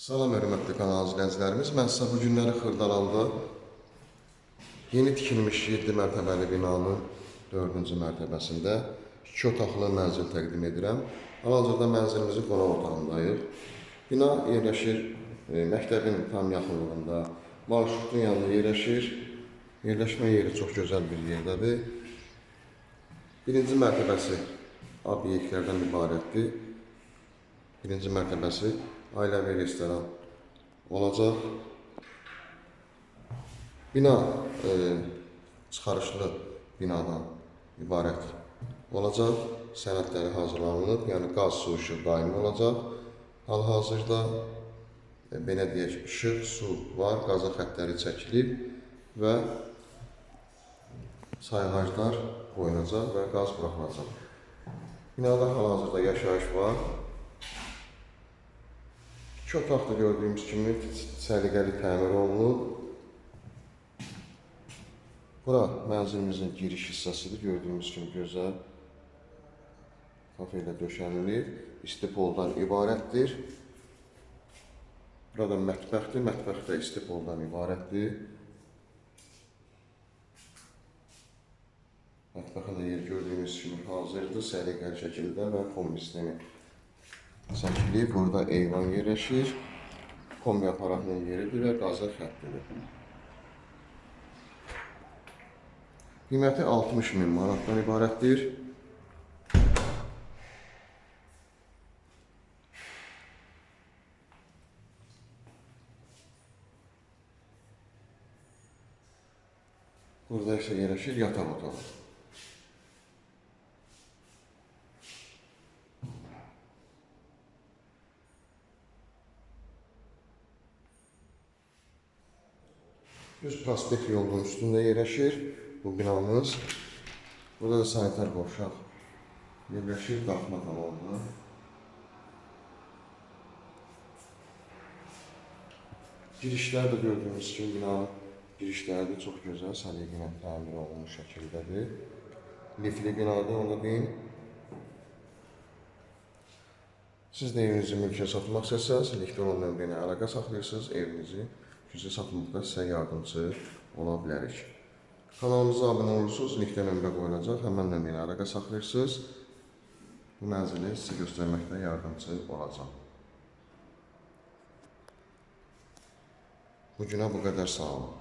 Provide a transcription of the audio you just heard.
Salam hörmətli kanal izləyicilərimiz. Mən sizə bu günləri Xırdalanda yeni tikilmiş 7 mərtəbəli binanın 4-cü mərtəbəsində 2 otaqlı mənzil təqdim edirəm. Hal-hazırda mənzilimizin qonaq otağındayıq. Bina yerləşir e, məktəbin tam yaxınlığında, marşrutun yanında yerləşir. Yerləşmə yeri çox gözəl bir yerdədir. Birinci mərtəbəsi obyektlərdən ibarətdir. Birinci mərtəbəsi ailəvi restoran olacaq. Bina e, çıxarışlı binadan ibarət olacaq. Sənədləri hazırlanılıb, yəni qaz, su, işıq daimi olacaq. Hal-hazırda e, belə deyək, işıq, su var, qaza xəttləri çəkilib və sayğaclar qoyulacaq və qaz buraxılacaq. Binada hal-hazırda yaşayış var. İki otaqda gördüyümüz kimi səliqəli təmir olunub. Bura mənzilimizin giriş hissəsidir. Gördüyümüz kimi gözəl kafe ilə döşənilib. İsti poldan ibarətdir. Burada mətbəxdir. Mətbəx də isti poldan ibarətdir. Mətbəxə də yer gördüyünüz kimi hazırdır. Səliqəli şəkildə və kombi sistemi çəkilib. Burada eyvan yerləşir. Kombi aparatının yeridir və qazı xəttidir. Qiyməti 60 min manatdan ibarətdir. Burada isə yerləşir yataq otağı. Düz prospekt yolunun üstündə yerləşir bu binamız. Burada da sanitar qovşaq yerləşir daxma tamamında. Girişlər də gördüyünüz kimi binanın girişləri də çox gözəl, səliqə ilə təmir olunmuş şəkildədir. Lifli binadır, onu deyim. Siz də evinizi mülkə satmaq istəsəniz, elektron nömrə ilə əlaqə saxlayırsınız, evinizi gücə satmaqda sizə yardımcı ola bilərik. Kanalımıza abunə olursunuz, linkdə nömrə qoyulacaq, həmən nömrə ilə əlaqə saxlayırsınız. Bu mənzili sizə göstərməkdə yardımcı olacaq. Bu günə bu qədər sağ olun.